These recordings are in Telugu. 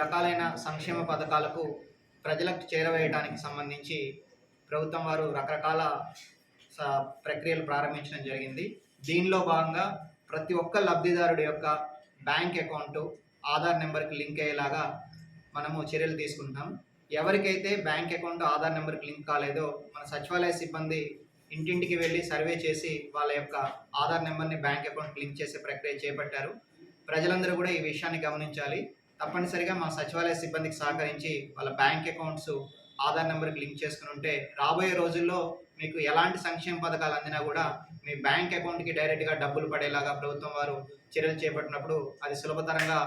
రకాలైన సంక్షేమ పథకాలకు ప్రజలకు చేరవేయడానికి సంబంధించి ప్రభుత్వం వారు రకరకాల స- ప్రక్రియలు ప్రారంభించడం జరిగింది. దీనిలో భాగంగా ప్రతి ఒక్క లబ్ధిదారుడి యొక్క బ్యాంక్ అకౌంట్ ఆధార్ నెంబర్కి లింక్ అయ్యేలాగా మనము చర్యలు తీసుకుంటాం. ఎవరికైతే బ్యాంక్ అకౌంట్ ఆధార్ నెంబర్కి లింక్ కాలేదో మన సచివాలయ సిబ్బంది ఇంటింటికి వెళ్ళి సర్వే చేసి వాళ్ళ యొక్క ఆధార్ నెంబర్ని బ్యాంక్ అకౌంట్ లింక్ చేసే ప్రక్రియ చేపట్టారు. ప్రజలందరూ కూడా ఈ విషయాన్ని గమనించాలి. తప్పనిసరిగా మా సచివాలయ సిబ్బందికి సహకరించి వాళ్ళ బ్యాంక్ అకౌంట్స్ ఆధార్ నెంబర్కి లింక్ చేసుకుని ఉంటే రాబోయే రోజుల్లో మీకు ఎలాంటి సంక్షేమ పథకాలు అందినా కూడా మీ బ్యాంక్ అకౌంట్కి డైరెక్ట్గా డబ్బులు పడేలాగా ప్రభుత్వం వారు చర్యలు చేపట్టినప్పుడు అది సులభతరంగా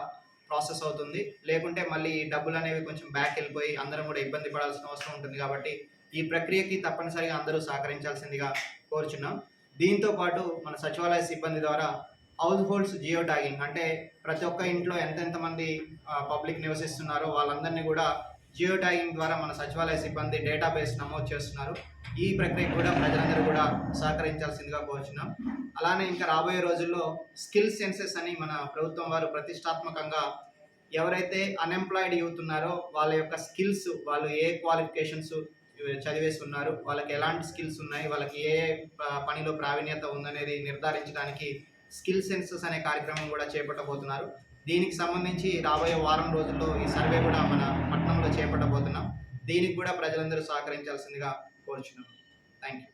ప్రాసెస్ అవుతుంది. లేకుంటే మళ్ళీ ఈ డబ్బులు అనేవి కొంచెం బ్యాక్ వెళ్ళిపోయి అందరం కూడా ఇబ్బంది పడాల్సిన అవసరం ఉంటుంది కాబట్టి ఈ ప్రక్రియకి తప్పనిసరిగా అందరూ సహకరించాల్సిందిగా కోరుచున్నాం. దీంతో పాటు మన సచివాలయ సిబ్బంది ద్వారా హౌస్ హోల్డ్స్ జియో ట్యాగింగ్ అంటే ప్రతి ఒక్క ఇంట్లో ఎంతెంత మంది పబ్లిక్ నివసిస్తున్నారో వాళ్ళందరినీ కూడా జియో ట్యాగింగ్ ద్వారా మన సచివాలయ సిబ్బంది డేటాబేస్ నమోదు చేస్తున్నారు. ఈ ప్రక్రియకు కూడా ప్రజలందరూ కూడా సహకరించాల్సిందిగా కోరుచున్నాం. అలానే ఇంకా రాబోయే రోజుల్లో స్కిల్ సెన్సెస్ అని మన ప్రభుత్వం వారు ప్రతిష్టాత్మకంగా ఎవరైతే అన్ఎంప్లాయిడ్ యూత్ ఉన్నారో వాళ్ళ యొక్క స్కిల్స్ వాళ్ళు ఏ క్వాలిఫికేషన్స్ చదివేస్తున్నారు వాళ్ళకి ఎలాంటి స్కిల్స్ ఉన్నాయి వాళ్ళకి ఏ పనిలో ప్రావీణ్యత ఉందనేది నిర్ధారించడానికి స్కిల్ సెన్సెస్ అనే కార్యక్రమం కూడా చేపట్టబోతున్నారు. దీనికి సంబంధించి రాబోయే వారం రోజుల్లో ఈ సర్వే కూడా మన పట్టణంలో చేపట్టబోతున్నాం. దీనికి కూడా ప్రజలందరూ సహకరించాల్సిందిగా కోరుచున్నాం థ్యాంక్ యూ